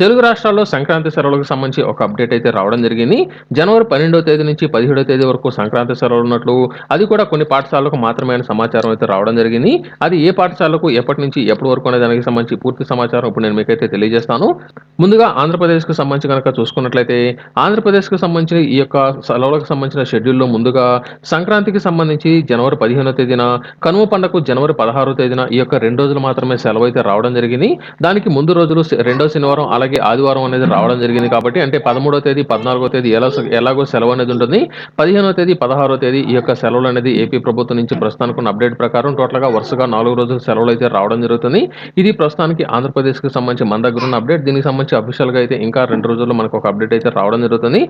తెలుగు రాష్ట్రాల్లో సంక్రాంతి సెలవులకు సంబంధించి ఒక అప్డేట్ అయితే రావడం జరిగింది. జనవరి పన్నెండో తేదీ నుంచి పదిహేడో తేదీ వరకు సంక్రాంతి సెలవులు ఉన్నట్లు అది కూడా కొన్ని పాఠశాలకు మాత్రమే సమాచారం అయితే రావడం జరిగింది. అది ఏ పాఠశాలకు ఎప్పటి నుంచి ఎప్పటి వరకు అనే దానికి సంబంధించి పూర్తి సమాచారం ఇప్పుడు నేను మీకైతే తెలియజేస్తాను. ముందుగా ఆంధ్రప్రదేశ్కు సంబంధించి కనుక చూసుకున్నట్లయితే ఆంధ్రప్రదేశ్కి సంబంధించిన ఈ యొక్క సెలవులకు సంబంధించిన షెడ్యూల్లో ముందుగా సంక్రాంతికి సంబంధించి జనవరి పదిహేనో తేదీన కనుమ పండుగకు జనవరి పదహారో తేదీన ఈ యొక్క రెండు రోజులు మాత్రమే సెలవు అయితే రావడం జరిగింది. దానికి ముందు రోజులు రెండో శనివారం అలాగే ఆదివారం అనేది రావడం జరిగింది కాబట్టి అంటే పదమూడో తేదీ పద్నాలుగో తేదీ ఎలా ఎలాగో సెలవు అనేది ఉంటుంది. పదిహేనో తేదీ పదహారో తేదీ ఈ యొక్క సెలవులు అనేది ఏపీ ప్రభుత్వం నుంచి ప్రస్తుతానికి ఉన్న అప్డేట్ ప్రకారం టోటల్గా వరుసగా నాలుగు రోజులు సెలవులు అయితే రావడం జరుగుతుంది. ఇది ప్రస్తుతానికి ఆంధ్రప్రదేశ్కి సంబంధించి మన దగ్గర ఉన్న అప్డేట్. దీనికి సంబంధించి అఫీషియల్గా అయితే ఇంకా రెండు రోజుల్లో మనకు ఒక అప్డేట్ అయితే రావడం జరుగుతుంది.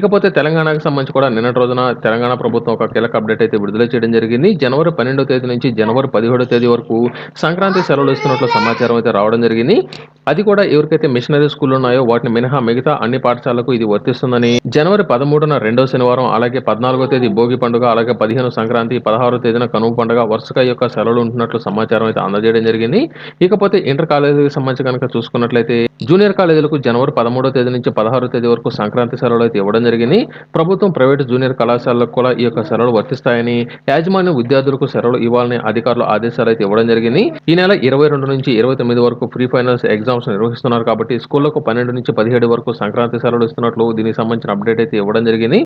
ఇకపోతే తెలంగాణకు సంబంధించి కూడా నిన్నటి రోజున తెలంగాణ ప్రభుత్వం ఒక కీలక అప్డేట్ అయితే విడుదల చేయడం జరిగింది. జనవరి పన్నెండో తేదీ నుంచి జనవరి పదిహేడో తేదీ వరకు సంక్రాంతి సెలవులు ఇస్తున్నట్లు సమాచారం అయితే రావడం జరిగింది. అది కూడా ఎవరికైతే మిషనరీ స్కూల్ ఉన్నాయో వాటిని మినహా మిగతా అన్ని పాఠశాలకు ఇది వర్తిస్తుందని జనవరి పదమూడున రెండో శనివారం అలాగే పద్నాలుగో తేదీ భోగి పండుగ అలాగే పదిహేను సంక్రాంతి పదహారో తేదీన కనుమ పండుగ వరుసగా యొక్క సెలవులు ఉంటున్నట్లు సమాచారం అయితే అందజేయడం జరిగింది. ఇకపోతే ఇంటర్ కాలేజీకి సంబంధించి కనుక చూసుకున్నట్లయితే జూనియర్ కాలేజీలకు జనవరి పదమూడో తేదీ నుంచి పదహారో తేదీ వరకు సంక్రాంతి సెలవులు అయితే ఇవ్వడం జరిగింది. ప్రభుత్వం ప్రైవేటు జూనియర్ కళాశాలకు కూడా ఈ యొక్క సెలవులు వర్తిస్తాయని యాజమాన్య విద్యార్థులకు సెలవులు ఇవ్వాలని అధికారులు ఆదేశాలు అయితే ఇవ్వడం జరిగింది. ఈ నెల ఇరవై రెండు నుంచి ఇరవై తొమ్మిది వరకు ప్రీ ఫైనల్స్ ఎగ్జామ్స్ నిర్వహిస్తున్నారు కాబట్టి స్కూళ్ళకు పన్నెండు నుంచి పదిహేడు వరకు సంక్రాంతి సెలవులు ఇస్తున్నట్లు దీనికి సంబంధించిన అప్డేట్ అయితే ఇవ్వడం జరిగింది.